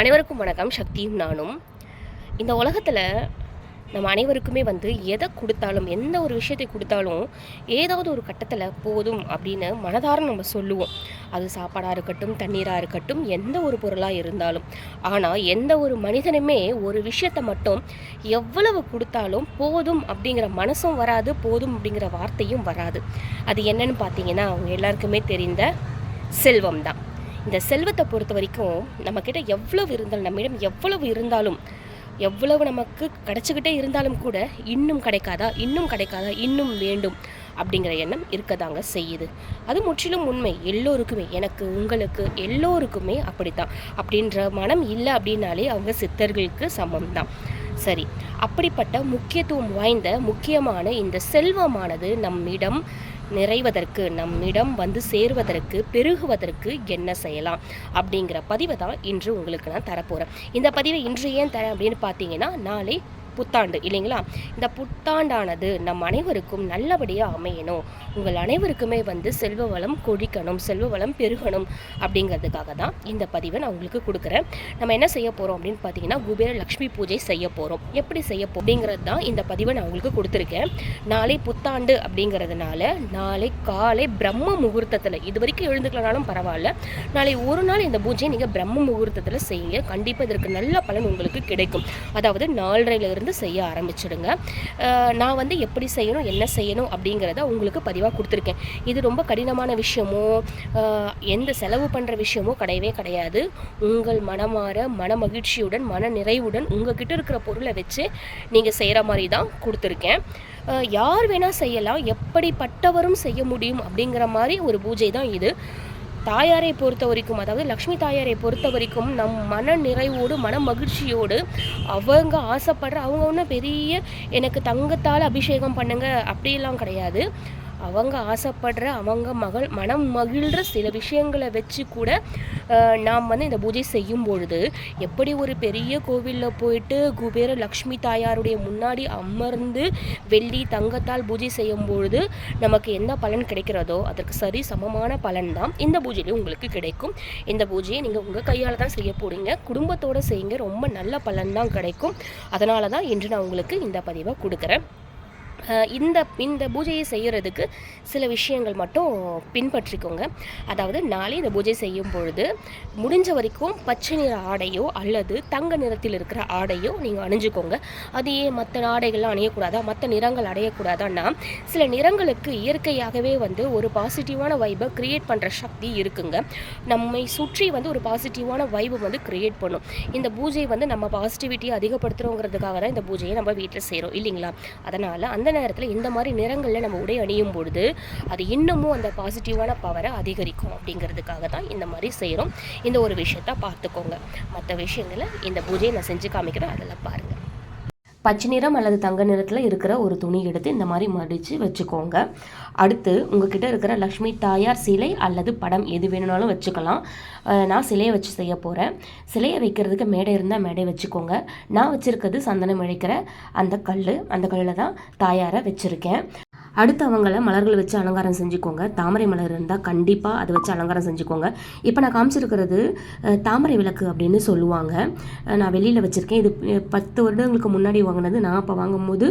அனைவருக்கும் வணக்கம். சக்தியும் நானும். இந்த உலகத்தில் நம்ம அனைவருக்குமே வந்து எதை கொடுத்தாலும் எந்த ஒரு விஷயத்தை கொடுத்தாலும் ஏதாவது ஒரு கட்டத்தில் போதும் அப்படின்னு மனதார நம்ம சொல்லுவோம். அது சாப்பாடாக இருக்கட்டும் தண்ணீராக இருக்கட்டும் எந்த ஒரு பொருளாக இருந்தாலும். ஆனால் எந்த ஒரு மனிதனுமே ஒரு விஷயத்தை மட்டும் எவ்வளவு கொடுத்தாலும் போதும் அப்படிங்கிற மனசும் வராது போதும் அப்படிங்கிற வார்த்தையும் வராது. அது என்னன்னு பார்த்தீங்கன்னா அவங்க எல்லாருக்குமே தெரிந்த செல்வம் தான் இந்த செல்வத்தை பொறுத்த வரைக்கும் நம்மக்கிட்ட எவ்வளவு இருந்தாலும் நம்மிடம் எவ்வளவு இருந்தாலும் எவ்வளவு நமக்கு கிடைச்சிக்கிட்டே இருந்தாலும் கூட இன்னும் கிடைக்காதா இன்னும் கிடைக்காதா இன்னும் வேண்டும் அப்படிங்கிற எண்ணம் இருக்கதாங்க செய்யுது. அது முற்றிலும் உண்மை. எல்லோருக்குமே எனக்கு உங்களுக்கு எல்லோருக்குமே அப்படித்தான். அப்படின்ற மனம் இல்லை அப்படின்னாலே அவங்க சித்தர்களுக்கு சமம் தான் சரி அப்படிப்பட்ட முக்கியத்துவம் வாய்ந்த முக்கியமான இந்த செல்வமானது நம்மிடம் நிறைவதற்கு நம்மிடம் வந்து சேருவதற்கு பெருகுவதற்கு என்ன செய்யலாம் அப்படிங்கிற பதிவை தான் இன்று உங்களுக்கு நான் தரப்போகிறேன் இந்த பதிவை இன்று ஏன் தரேன் அப்படின்னு பார்த்தீங்கன்னா நாளை புத்தாண்டு இல்லைங்களா? இந்த புத்தாண்டானது நம் அனைவருக்கும் நல்லபடியாக அமையணும். உங்கள் அனைவருக்குமே வந்து செல்வ வளம் கொழிக்கணும் செல்வ வளம் பெருகணும் அப்படிங்கிறதுக்காக தான் இந்த பதிவை நான் உங்களுக்கு கொடுக்குறேன். நம்ம என்ன செய்ய போகிறோம் அப்படின்னு பார்த்தீங்கன்னா குபேர லக்ஷ்மி பூஜை செய்ய போகிறோம் எப்படி செய்ய போ அப்படிங்கிறது தான் இந்த பதிவை நான் உங்களுக்கு கொடுத்துருக்கேன். நாளை புத்தாண்டு அப்படிங்கிறதுனால நாளை காலை பிரம்ம முகூர்த்தத்தில் இது வரைக்கும் எழுந்துக்கலனாலும் பரவாயில்ல. நாளை ஒரு நாள் இந்த பூஜையை நீங்கள் பிரம்ம முகூர்த்தத்தில் செய்யுங்க. கண்டிப்பாக இதற்கு நல்ல பலன் உங்களுக்கு கிடைக்கும். அதாவது நாலரையிலிருந்து வந்து செய்ய ஆரம்பிச்சிடுங்க. நான் வந்து எப்படி செய்யணும் என்ன செய்யணும் அப்படிங்கிறத உங்களுக்கு பதிவாக கொடுத்துருக்கேன். இது ரொம்ப கடினமான விஷயமோ எந்த செலவு பண்ணுற விஷயமோ கிடையவே கிடையாது. உங்கள் மனமாற மன மகிழ்ச்சியுடன் மன நிறைவுடன் உங்ககிட்ட இருக்கிற பொருளை வச்சு நீங்கள் செய்கிற மாதிரி தான் கொடுத்துருக்கேன். யார் வேணால் செய்யலாம். எப்படிப்பட்டவரும் செய்ய முடியும் அப்படிங்கிற மாதிரி ஒரு பூஜை தான் இது. தாயாரை பொறுத்த வரைக்கும் அதாவது லக்ஷ்மி தாயாரை பொறுத்த வரைக்கும் நம் மன நிறைவோடு மன மகிழ்ச்சியோடு அவங்க ஆசைப்படுற அவங்க ஒன்றும் பெரிய எனக்கு தங்கத்தால் அபிஷேகம் பண்ணுங்க அப்படிலாம் கிடையாது. அவங்க ஆசைப்படுற அவங்க மகள் மனம் மகிழ்கிற சில விஷயங்களை வச்சு கூட நாம் வந்து இந்த பூஜை செய்யும் பொழுது எப்படி ஒரு பெரிய கோவிலில் போயிட்டு குபேர லக்ஷ்மி தாயாருடைய முன்னாடி அமர்ந்து வெள்ளி தங்கத்தால் பூஜை செய்யும் பொழுது நமக்கு என்ன பலன் கிடைக்கிறதோ அதற்கு சரி சமமான பலன் தான் இந்த பூஜையிலையும் உங்களுக்கு கிடைக்கும். இந்த பூஜையை நீங்கள் உங்கள் கையால் தான் செய்ய போறீங்க. குடும்பத்தோடு செய்யுங்க. ரொம்ப நல்ல பலன் தான் கிடைக்கும். அதனால தான் இன்று நான் உங்களுக்கு இந்த பதிவை கொடுக்குறேன். இந்த இந்த பூஜையை செய்கிறதுக்கு சில விஷயங்கள் மட்டும் பின்பற்றிக்கோங்க. அதாவது நாளை இந்த பூஜை செய்யும் பொழுது முடிஞ்ச வரைக்கும் பச்சை நிற ஆடையோ அல்லது தங்க நிறத்தில் இருக்கிற ஆடையோ நீங்கள் அணிஞ்சுக்கோங்க. அது ஏன் மற்ற ஆடைகள்லாம் அணியக்கூடாதா? மற்ற நிறங்கள் அடையக்கூடாதான்னா சில நிறங்களுக்கு இயற்கையாகவே வந்து ஒரு பாசிட்டிவான வைபை க்ரியேட் பண்ணுற சக்தி இருக்குங்க. நம்மை சுற்றி வந்து ஒரு பாசிட்டிவான வைபை வந்து க்ரியேட் பண்ணும். இந்த பூஜை வந்து நம்ம பாசிட்டிவிட்டியை அதிகப்படுத்துகிறோங்கிறதுக்காக தான் இந்த பூஜையை நம்ம வீட்டில் செய்கிறோம் இல்லைங்களா? அதனால் அந்த நேரத்தில் இந்த மாதிரி நிறங்களில் நம்ம உடை அணியும் பொழுது அது இன்னமும் அந்த பாசிட்டிவான பவரை அதிகரிக்கும் அப்படிங்கிறதுக்காக தான் இந்த மாதிரி செய்கிறோம் இந்த ஒரு விஷயத்த பார்த்துக்கோங்க. மற்ற விஷயங்களை இந்த பூஜையை நான் செஞ்சு காமிக்கிறேன். அதெல்லாம் பாருங்கள் பச்சை நிறம் அல்லது தங்க நிறத்தில் இருக்கிற ஒரு துணி எடுத்து இந்த மாதிரி மடித்து வச்சுக்கோங்க. அடுத்து உங்ககிட்ட இருக்கிற லக்ஷ்மி தாயார் சிலை அல்லது படம் எது வேணும்னாலும் வச்சுக்கலாம். நான் சிலையை வச்சு செய்ய போகிறேன் சிலையை வைக்கிறதுக்கு மேடை இருந்தால் மேடை வச்சுக்கோங்க. நான் வச்சுருக்கிறது சந்தனம் இழைக்கிற அந்த கல் அந்த கல்லில் தான் தாயாரை வச்சுருக்கேன். அடுத்து அவங்கள மலர்கள் வச்சு அலங்காரம் செஞ்சுக்கோங்க. தாமரை மலர் இருந்தால் கண்டிப்பாக அதை வச்சு அலங்காரம் செஞ்சுக்கோங்க. இப்போ நான் காமிச்சிருக்கிறது தாமரை விளக்கு அப்படின்னு சொல்லுவாங்க. நான் வெளியில் வச்சுருக்கேன். இது பத்து வருடங்களுக்கு முன்னாடி வாங்கினது. நான் அப்போ வாங்கும்போது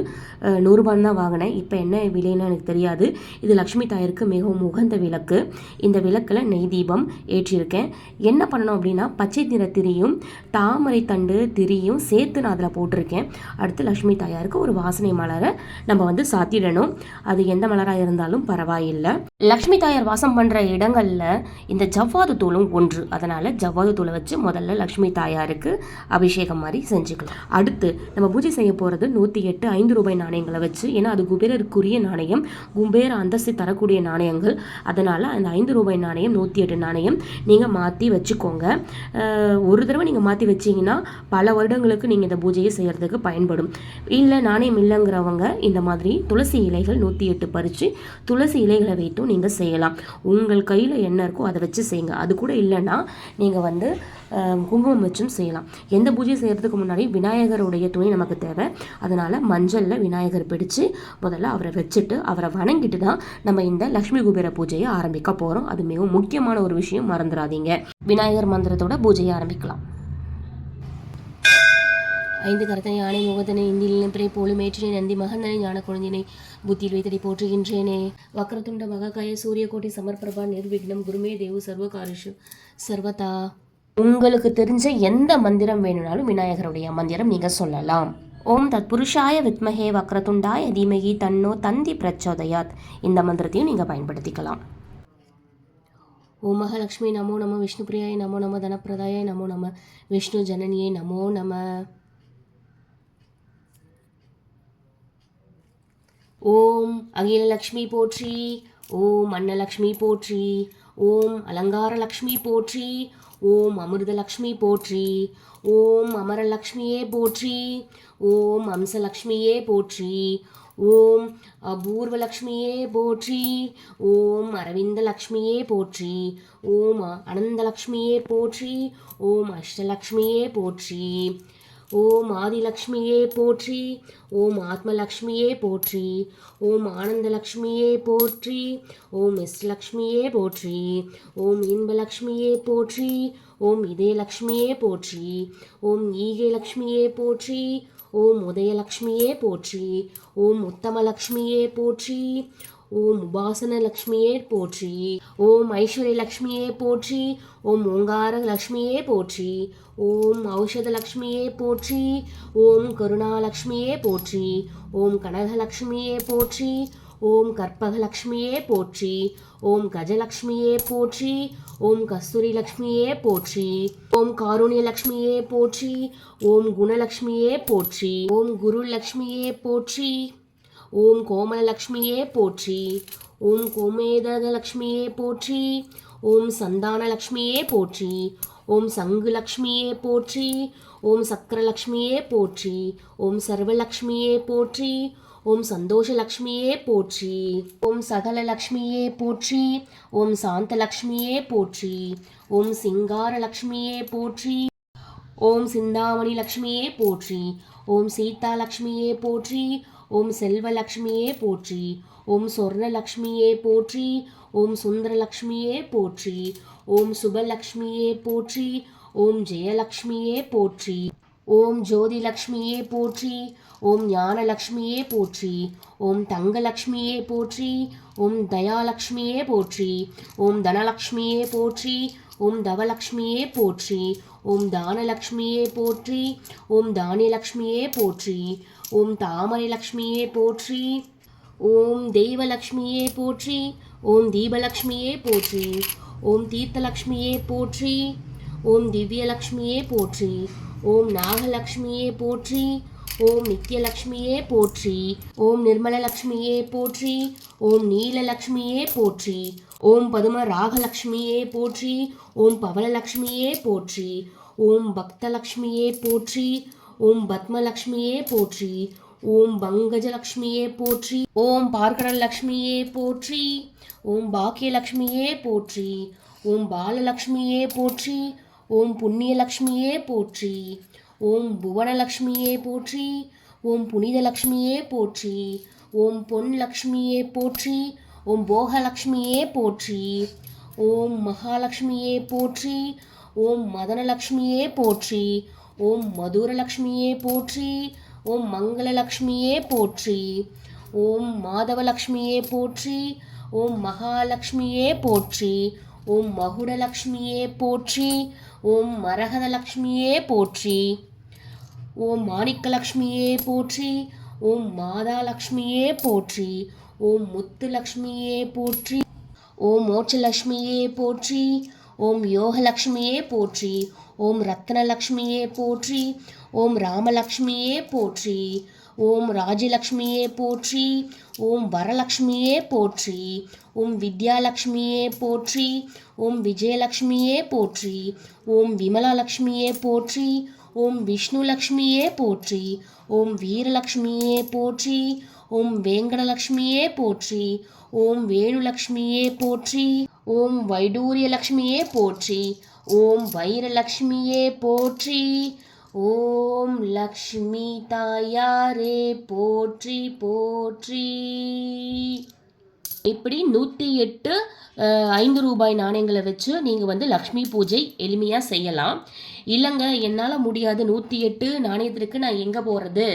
நூறுபான்னு தான் வாங்கினேன். இப்போ என்ன விலைன்னு எனக்கு தெரியாது. இது லக்ஷ்மி தாயருக்கு மிகவும் உகந்த விளக்கு. இந்த விளக்கில் நெய் தீபம் ஏற்றியிருக்கேன் என்ன பண்ணணும் அப்படின்னா பச்சை நிற திரியும் தாமரை தண்டு திரியும் சேர்த்து நான் அதில் போட்டிருக்கேன். அடுத்து லக்ஷ்மி தாயாருக்கு ஒரு வாசனை மலரை நம்ம வந்து சாத்திடணும். அது அது எந்த மலராக இருந்தாலும் பரவாயில்லை. லக்ஷ்மி தாயார் வாசம் பண்ணுற இடங்களில் இந்த ஜவ்வாது தூளும் ஒன்று. அதனால் ஜவ்வாது தூளை வச்சு முதல்ல லக்ஷ்மி தாயாருக்கு அபிஷேகம் மாதிரி செஞ்சுக்கலாம். அடுத்து நம்ம பூஜை செய்ய போகிறது நூற்றி எட்டு ஐந்து ரூபாய் நாணயங்களை வச்சு ஏன்னா அது குபேரருக்குரிய நாணயம். குபேர அந்தஸ்து தரக்கூடிய நாணயங்கள். அதனால் அந்த ஐந்து ரூபாய் நாணயம் நூற்றி எட்டு நாணயம் நீங்கள் மாற்றி வச்சுக்கோங்க. ஒரு தடவை நீங்கள் மாற்றி வச்சீங்கன்னா பல வருடங்களுக்கு நீங்கள் இந்த பூஜையை செய்கிறதுக்கு பயன்படும். இல்லை நாணயம் இல்லைங்கிறவங்க இந்த மாதிரி துளசி இலைகள் நூற்றி எட்டு பறித்து துளசி இலைகளை வைத்தும் நீங்கள் செய்யலாம். உங்கள் கையில் என்ன இருக்கோ அதை வச்சு செய்யுங்க. அது கூட இல்லைன்னா நீங்கள் வந்து குங்குமம் வச்சும் செய்யலாம். எந்த பூஜை செய்கிறதுக்கு முன்னாடி விநாயகருடைய துணி நமக்கு தேவை. அதனால் மஞ்சளில் விநாயகர் பிடிச்சு முதல்ல அவரை வச்சுட்டு அவரை வணங்கிட்டு தான் நம்ம இந்த லக்ஷ்மி குபேர பூஜையை ஆரம்பிக்க போகிறோம் அது மிகவும் முக்கியமான ஒரு விஷயம். மறந்துடாதீங்க. விநாயகர் மந்திரத்தோட பூஜையை ஆரம்பிக்கலாம். ஐந்து கரத்தனை ஆணை முகத்தனை இந்தியில் நிலப்பிரை போலும் ஏற்றினை நந்தி மகந்தனை ஞான குழந்தினை புத்தியில் வைத்தடி போற்றுகின்றேனே. வக்ரதுண்ட மகாகாய சூரியகோட்டி சமர்பிரபா நிர்விக்னம். குருமே தேவு சர்வகாரிஷு. சர்வதா. உங்களுக்கு தெரிஞ்ச எந்த மந்திரம் வேணும்னாலும் விநாயகருடைய மந்திரம் நீங்கள் சொல்லலாம். ஓம் தத் புருஷாய வித்மஹே வக்ரதுண்டாய தீமகி தன்னோ தந்தி பிரச்சோதயாத். இந்த மந்திரத்தையும் நீங்கள் பயன்படுத்திக்கலாம். ஓம் மகாலட்சுமி நமோ நம விஷ்ணுபிரியாய நமோ நம தனப்பிரதாய நமோ நம விஷ்ணு ஜனனியை நமோ நம. ஓம் அகிலலக்ஷ்மி போற்றி ஓம் அன்னலக்ஷ்மி போற்றி ஓம் அலங்காரலக்ஷ்மி போற்றி ஓம் அமிர்தலக்ஷ்மி போற்றி ஓம் அமரலக்ஷ்மியே போற்றி ஓம் அம்சலக்ஷ்மியே போற்றி ஓம் அபூர்வலக்ஷ்மியே போற்றி ஓம் அரவிந்தலக்ஷ்மியே போற்றி ஓம் அனந்தலக்ஷ்மியே போற்றி ஓம் அஷ்டலக்ஷ்மியே போற்றி. ஓம் ஆதிலக்ஷ்மியே போற்றி ஓம் ஆத்மலக்ஷ்மியே போற்றி ஓம் ஆனந்தலக்ஷ்மியே போற்றி ஓம் இஷ்டலக்ஷ்மியே போற்றி ஓம் இன்பலக்ஷ்மியே போற்றி ஓம் இதயலக்ஷ்மியே போற்றி ஓம் ஈகை லக்ஷ்மியே போற்றி ஓம் உதயலக்ஷ்மியே போற்றி ஓம் உத்தமலக்ஷ்மியே போற்றி ஓம் உபாசன லக்ஷ்மியே போற்றி ஓம் ஐஸ்வர்ய லக்ஷ்மியே போற்றி ஓம் ஓங்கார லக்ஷ்மியே போற்றி ஓம் ஔஷத லக்ஷ்மியே போற்றி ஓம் கருணாலக்ஷ்மியே போற்றி ஓம் கனகலக்ஷ்மியே போற்றி ஓம் கற்பகலக்ஷ்மியே போற்றி ஓம் கஜலக்ஷ்மியே போற்றி ஓம் கஸ்தூரி லக்ஷ்மியே போற்றி ஓம் காருண்ய லக்ஷ்மியே போற்றி ஓம் குணலக்ஷ்மியே போற்றி ஓம் குரு லக்ஷ்மியே போற்றி ஓம் கோமலலக்ஷ்மியே போற்றி ஓம் கோமேதகலக்ஷ்மியே போற்றி ஓம் சந்தானலக்ஷ்மியே போற்றி ஓம் சங்குலக்ஷ்மியே போற்றி ஓம் சக்கரலக்ஷ்மியே போற்றி ஓம் சர்வலக்ஷ்மியே போற்றி ஓம் சந்தோஷலக்ஷ்மியே போற்றி ஓம் சகலலக்ஷ்மியே போற்றி ஓம் சாந்தலக்ஷ்மியே போற்றி ஓம் சிங்காரலக்ஷ்மியே போற்றி ஓம் சிந்தாமணி லக்ஷ்மியே போற்றி ஓம் சீதா லக்ஷ்மியே போற்றி ஓம் செல்வலக்ஷ்மியே போற்றி ஓம் சொர்ணலக்ஷ்மியே போற்றி ஓம் சுந்தரலக்ஷ்மியே போற்றி ஓம் சுபலக்ஷ்மியே போற்றி ஓம் ஜெயலக்ஷ்மியே போற்றி ஓம் ஜோதிலக்ஷ்மியே போற்றி ஓம் ஞானலக்ஷ்மியே போற்றி ஓம் தங்கலக்ஷ்மியே போற்றி ஓம் தயாலக்ஷ்மியே போற்றி ஓம் தனலக்ஷ்மியே போற்றி ஓம் தவலக்ஷ்மியே போற்றி ஓம் தானலக்ஷ்மியே போற்றி ஓம் தானியலக்ஷ்மியே போற்றி ஓம் தாமரை லக்ஷ்மியே போற்றி ஓம் தெய்வலக்ஷ்மியே போற்றி ஓம் தீபலக்ஷ்மியே போற்றி ஓம் தீர்த்தலக்ஷ்மியே போற்றி ஓம் திவ்யலக்ஷ்மியே போற்றி ஓம் நாகலக்ஷ்மியே போற்றி ஓம் நித்யலக்ஷ்மியே போற்றி ஓம் நிர்மலலக்ஷ்மியே போற்றி ஓம் நீலலக்ஷ்மியே போற்றி ஓம் பதும ராகலக்ஷ்மியே போற்றி ஓம் பவலலக்ஷ்மியே போற்றி ஓம் பக்தலக்ஷ்மியே போற்றி ஓம் பத்மலக்ஷ்மியே போற்றி ஓம் பங்கஜலக்ஷ்மியே போற்றி ஓம் பார்க்கடல் லக்ஷ்மியே போற்றி ஓம் பாக்கியலக்ஷ்மியே போற்றி ஓம் பாலலக்ஷ்மியே போற்றி ஓம் புண்ணியலக்ஷ்மியே போற்றி ஓம் புவனலக்ஷ்மியே போற்றி ஓம் புனிதலக்ஷ்மியே போற்றி ஓம் பொன் லக்ஷ்மியே போற்றி ஓம் போகலக்ஷ்மியே போற்றி ஓம் மகாலட்சுமியே போற்றி ஓம் மதனலக்ஷ்மியே போற்றி ஓம் மதுரலக்ஷ்மியே போற்றி ஓம் மங்களலக்ஷ்மியே போற்றி ஓம் மாதவலக்ஷ்மியே போற்றி ஓம் மகாலட்சுமியே போற்றி ஓம் மகுடலக்ஷ்மியே போற்றி ஓம் மரகதலக்ஷ்மியே போற்றி ஓம் மாணிக்கலக்ஷ்மியே போற்றி ஓம் மாதாலக்ஷ்மியே போற்றி ஓம் முத்துலக்ஷ்மியே போற்றி ஓம் மோட்சலக்ஷ்மியே போற்றி ஓம் யோகலக்ஷ்மியே போற்றி ஓம் ரத்னலக்ஷ்மியே போற்றி ஓம் ராமலக்ஷ்மியே போற்றி ஓம் ராஜலக்ஷ்மியே போற்றி ஓம் வரலக்ஷ்மியே போற்றி ஓம் வித்யாலக்ஷ்மியே போற்றி ஓம் விஜயலக்ஷ்மியே போற்றி ஓம் விமலாலக்ஷ்மியே போற்றி ஓம் விஷ்ணுலக்ஷ்மியே போற்றி ஓம் வீரலக்ஷ்மியே போற்றி ஓம் வேங்கடலக்ஷ்மியே போற்றி ஓம் வேணுலக்ஷ்மியே போற்றி ஓம் வைடூரியலக்ஷ்மியே போற்றி. ஓம் வைரலக்ஷ்மியே போற்றி. ஓம் லக்ஷ்மி தாயாரே போற்றி போற்றி. இப்படி நூற்றி எட்டு ஐந்து ரூபாய் நாணயங்களை வச்சு நீங்கள் வந்து லக்ஷ்மி பூஜை எளிமையாக செய்யலாம். இல்லைங்க என்னால் முடியாது. நூற்றி எட்டு நாணயத்திற்கு நான் எங்கே போகிறது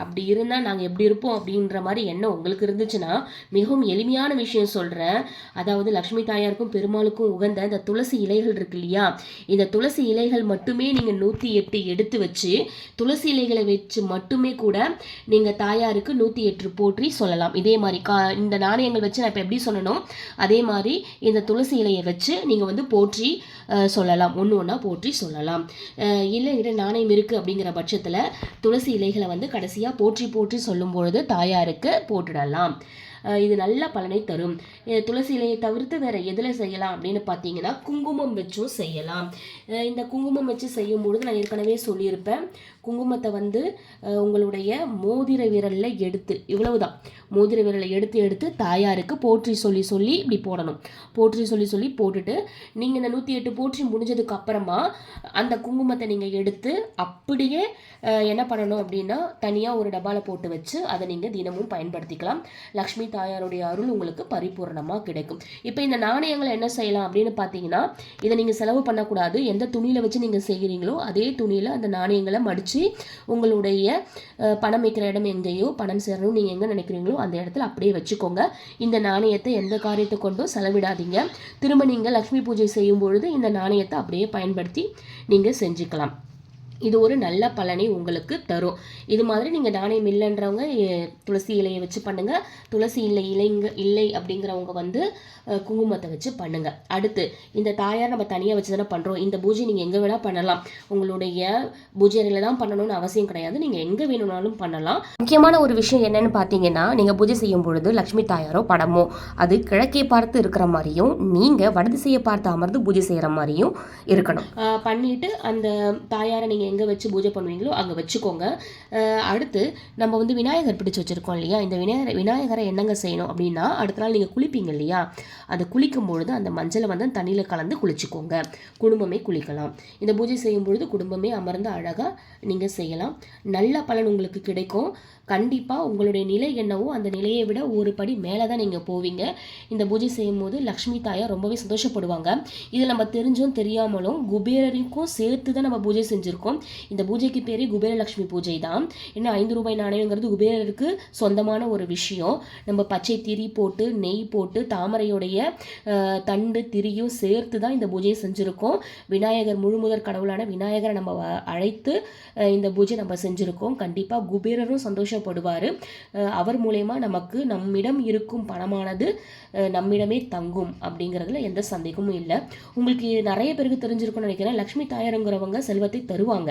அப்படி இருந்தால் நாங்கள் எப்படி இருப்போம் அப்படின்ற மாதிரி எண்ணம் உங்களுக்கு இருந்துச்சுன்னா மிகவும் எளிமையான விஷயம் சொல்கிறேன் அதாவது லக்ஷ்மி தாயாருக்கும் பெருமாளுக்கும் உகந்த இந்த துளசி இலைகள் இருக்கு இல்லையா? இந்த துளசி இலைகள் மட்டுமே நீங்கள் நூற்றி எட்டு எடுத்து வச்சு துளசி இலைகளை வச்சு மட்டுமே கூட நீங்கள் தாயாருக்கு நூற்றி எட்டு போற்றி சொல்லலாம். இதே மாதிரி கா இந்த நாணயங்கள் வச்சு நான் இப்போ எப்படி சொல்லணும்? அதே மாதிரி இந்த துளசி இலையை வச்சு நீங்கள் வந்து போற்றி சொல்லலாம். ஒன்று ஒன்றா போற்றி சொல்லலாம். இல்லை என்கிட்ட நாணயம் இருக்குது அப்படிங்கிற பட்சத்தில் துளசி இலைகளை வந்து கடைசியாக போற்றி போற்றி சொல்லும் பொழுது தாயாருக்கு போட்டுடலாம் இது நல்ல பலனை தரும். துளசி இலையை தவிர்த்து வேறு எதில் செய்யலாம் அப்படின்னு பார்த்தீங்கன்னா குங்குமம் வச்சும் செய்யலாம். இந்த குங்குமம் வச்சு செய்யும் பொழுது நான் ஏற்கனவே சொல்லியிருப்பேன். குங்குமத்தை வந்து உங்களுடைய மோதிர விரலில் எடுத்து இவ்வளவுதான். மோதிர விரலை எடுத்து எடுத்து தாயாருக்கு போற்றி சொல்லி சொல்லி இப்படி போடணும். போற்றி சொல்லி சொல்லி போட்டுட்டு நீங்கள் இந்த நூற்றி எட்டு போற்றி முடிஞ்சதுக்கு அப்புறமா அந்த குங்குமத்தை நீங்கள் எடுத்து அப்படியே என்ன பண்ணணும் அப்படின்னா தனியாக ஒரு டப்பாவில் போட்டு வச்சு அதை நீங்கள் தினமும் பயன்படுத்திக்கலாம். லக்ஷ்மி தாயாருடைய அருள் உங்களுக்கு பரிபூரணமாக கிடைக்கும். இப்போ இந்த நாணயங்களை என்ன செய்யலாம் அப்படின்னு பார்த்தீங்கன்னா இதை நீங்கள் செலவு பண்ணக்கூடாது. எந்த துணியில் வச்சு நீங்கள் செய்கிறீங்களோ அதே துணியில் அந்த நாணயங்களை மடித்து உங்களுடைய பணம் வைக்கிற இடம் எங்கேயோ பணம் சேரணும் நீங்கள் எங்கே நினைக்கிறீங்களோ அந்த இடத்துல அப்படியே வச்சுக்கோங்க. இந்த நாணயத்தை எந்த காரியத்தை கொண்டும் செலவிடாதீங்க. திரும்ப நீங்கள் லக்ஷ்மி பூஜை செய்யும் பொழுது இந்த நாணயத்தை அப்படியே பயன்படுத்தி நீங்கள் செஞ்சுக்கலாம். இது ஒரு நல்ல பலனை உங்களுக்கு தரும். இது மாதிரி நீங்கள் நாணயம் இல்லைன்றவங்க துளசி இலையை வச்சு பண்ணுங்கள் துளசி இல்லை இலைங்க இல்லை அப்படிங்கிறவங்க வந்து குங்குமத்தை வச்சு பண்ணுங்கள் அடுத்து இந்த தாயார் நம்ம தனியாக வச்சு தானே பண்ணுறோம் இந்த பூஜை நீங்கள் எங்கே வேணால் பண்ணலாம். உங்களுடைய பூஜை அறையில் தான் பண்ணணும்னு அவசியம் கிடையாது. நீங்கள் எங்கே வேணும்னாலும் பண்ணலாம். முக்கியமான ஒரு விஷயம் என்னென்னு பார்த்தீங்கன்னா நீங்கள் பூஜை செய்யும் பொழுது லக்ஷ்மி தாயாரோ படமோ அது கிழக்கே பார்த்து இருக்கிற மாதிரியும் நீங்கள் வடதிசையை பார்த்து அமர்ந்து பூஜை செய்கிற மாதிரியும் இருக்கணும். பண்ணிவிட்டு அந்த தாயாரை நீங்கள் எங்கே வச்சு பூஜை பண்ணுவீங்களோ அங்கே வச்சுக்கோங்க. அடுத்து நம்ம வந்து விநாயகர் பிடிச்சி வச்சுருக்கோம் இல்லையா? இந்த விநாயகர் விநாயகரை என்னங்க செய்யணும் அப்படின்னா அடுத்த நாள் நீங்கள் குளிப்பீங்க இல்லையா? அதை குளிக்கும் பொழுது அந்த மஞ்சளை வந்து தண்ணியில் கலந்து குளிச்சுக்கோங்க. குடும்பமே குளிக்கலாம். இந்த பூஜை செய்யும் பொழுது குடும்பமே அமர்ந்து அழகாக நீங்கள் செய்யலாம். நல்ல பலன் உங்களுக்கு கிடைக்கும். கண்டிப்பாக உங்களுடைய நிலை என்னவோ அந்த நிலையை விட ஒரு படி மேலே தான் நீங்கள் போவீங்க. இந்த பூஜை செய்யும் போது லக்ஷ்மி தாயா ரொம்பவே சந்தோஷப்படுவாங்க. இது நம்ம தெரிஞ்சும் தெரியாமலும் குபேரருக்கும் சேர்த்து தான் நம்ம பூஜை செஞ்சுருக்கோம். இந்த பூஜைக்கு பேரே குபேரலக்ஷ்மி பூஜை தான். ஏன்னா ஐந்து ரூபாய் நாணயங்கிறது குபேரருக்கு சொந்தமான ஒரு விஷயம். நம்ம பச்சை திரி போட்டு நெய் போட்டு தாமரையுடைய தண்டு திரியும் சேர்த்து தான் இந்த பூஜையை செஞ்சுருக்கோம். விநாயகர் முழுமுதற் கடவுளான விநாயகரை நம்ம வ- அழைத்து இந்த பூஜை நம்ம செஞ்சுருக்கோம். கண்டிப்பாக குபேரரும் சந்தோஷம் சந்தோஷப்படுவார். அவர் மூலயமா நமக்கு நம்மிடம் இருக்கும் பணமானது நம்மிடமே தங்கும் அப்படிங்கிறதுல எந்த சந்தேகமும் இல்லை. உங்களுக்கு நிறைய பேருக்கு தெரிஞ்சிருக்கும்னு நினைக்கிறேன். லக்ஷ்மி தாயாருங்கிறவங்க செல்வத்தை தருவாங்க.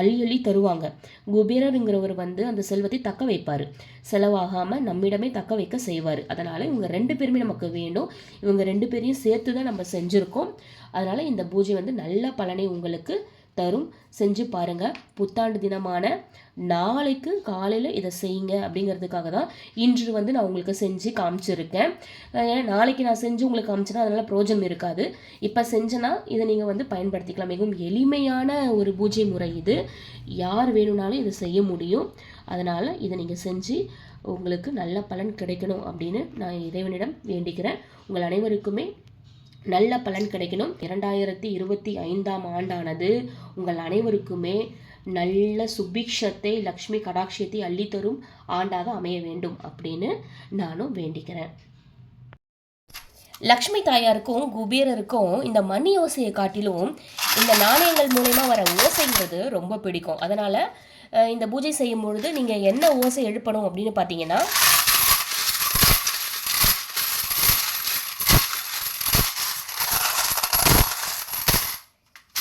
அள்ளி அள்ளி தருவாங்க. குபேரருங்கிறவர் வந்து அந்த செல்வத்தை தக்க வைப்பார். செலவாகாமல் நம்மிடமே தக்க வைக்க செய்வார். அதனால் இவங்க ரெண்டு பேருமே நமக்கு வேண்டும். இவங்க ரெண்டு பேரையும் சேர்த்து தான் நம்ம செஞ்சுருக்கோம். அதனால் இந்த பூஜை வந்து நல்ல பலனை உங்களுக்கு தரும். செஞ்சு பாருங்க. புத்தாண்டு தினமான நாளைக்கு காலையில் இதை செய்யுங்க அப்படிங்கிறதுக்காக தான் இன்று வந்து நான் உங்களுக்கு செஞ்சு காமிச்சிருக்கேன். ஏன்னா நாளைக்கு நான் செஞ்சு உங்களுக்கு காமிச்சேன்னா அதனால் பிரோஜனம் இருக்காது. இப்போ செஞ்சேன்னா இதை நீங்கள் வந்து பயன்படுத்திக்கலாம். மிகவும் எளிமையான ஒரு பூஜை முறை இது. யார் வேணும்னாலும் இதை செய்ய முடியும். அதனால் இதை நீங்கள் செஞ்சு உங்களுக்கு நல்ல பலன் கிடைக்கணும் அப்படின்னு நான் இறைவனிடம் வேண்டிக்கிறேன். உங்கள் அனைவருக்குமே நல்ல பலன் கிடைக்கணும். இரண்டாயிரத்தி இருபத்தி ஐந்தாம் ஆண்டானது உங்கள் அனைவருக்குமே நல்ல சுபிக்ஷத்தை லக்ஷ்மி கடாட்சியத்தை அள்ளித்தரும் ஆண்டாக அமைய வேண்டும் அப்படின்னு நானும் வேண்டிக்கிறேன். லக்ஷ்மி தாயாருக்கும் குபேரருக்கும் இந்த மணி ஓசையை காட்டிலும் இந்த நாணயங்கள் மூலயமா வர ஓசைங்கிறது ரொம்ப பிடிக்கும். அதனால் இந்த பூஜை செய்யும் பொழுது நீங்கள் என்ன ஓசை எழுப்பணும் அப்படின்னு பார்த்தீங்கன்னா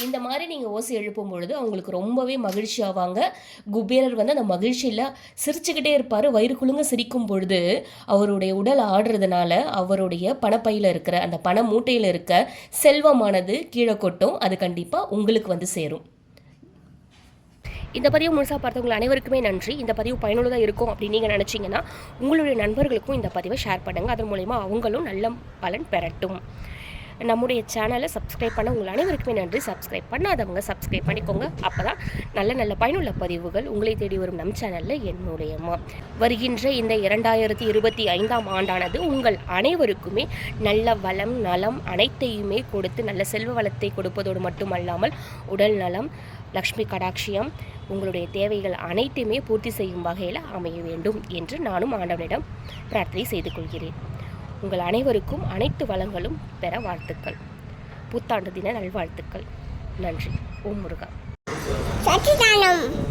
இந்த மாதிரி நீங்கள் ஓசை எழுப்பும் பொழுது அவங்களுக்கு ரொம்பவே மகிழ்ச்சி ஆவாங்க. குபேரர் வந்து அந்த மகிழ்ச்சியில் சிரிச்சுக்கிட்டே இருப்பார். வயிறு குலுங்க சிரிக்கும் பொழுது அவருடைய உடல் ஆடுறதுனால அவருடைய பணப்பையில் இருக்கிற அந்த பண மூட்டையில் இருக்க செல்வமானது கீழே கொட்டும். அது கண்டிப்பாக உங்களுக்கு வந்து சேரும். இந்த பதிவு முழுசாக பார்த்தவங்க அனைவருக்குமே நன்றி. இந்த பதிவு பயனுள்ளதாக இருக்கும் அப்படின்னு நீங்கள் நினச்சிங்கன்னா உங்களுடைய நண்பர்களுக்கும் இந்த பதிவை ஷேர் பண்ணுங்கள் அதன் மூலயமா அவங்களும் நல்ல பலன் பெறட்டும். நம்முடைய சேனலை சப்ஸ்கிரைப் பண்ண உங்கள் அனைவருக்குமே நன்றி. சப்ஸ்கிரைப் பண்ணாதவங்க சப்ஸ்கிரைப் பண்ணிக்கோங்க. அப்போ தான் நல்ல நல்ல பயனுள்ள பதிவுகள் உங்களை தேடி வரும் நம் சேனலில் என்னுடைய வருகின்ற இந்த இரண்டாயிரத்தி இருபத்தி ஐந்தாம் ஆண்டானது உங்கள் அனைவருக்குமே நல்ல வளம் நலம் அனைத்தையுமே கொடுத்து நல்ல செல்வ வளத்தை கொடுப்பதோடு மட்டுமல்லாமல் உடல் நலம் லக்ஷ்மி கடாட்சியம் உங்களுடைய தேவைகள் அனைத்தையுமே பூர்த்தி செய்யும் வகையில் அமைய வேண்டும் என்று நானும் ஆண்டவனிடம் பிரார்த்தனை செய்து கொள்கிறேன். உங்கள் அனைவருக்கும் அனைத்து வளங்களும் பெற வாழ்த்துக்கள். புத்தாண்டு தின நல்வாழ்த்துக்கள். நன்றி. ஓம் முருகா. சச்சிதானம்.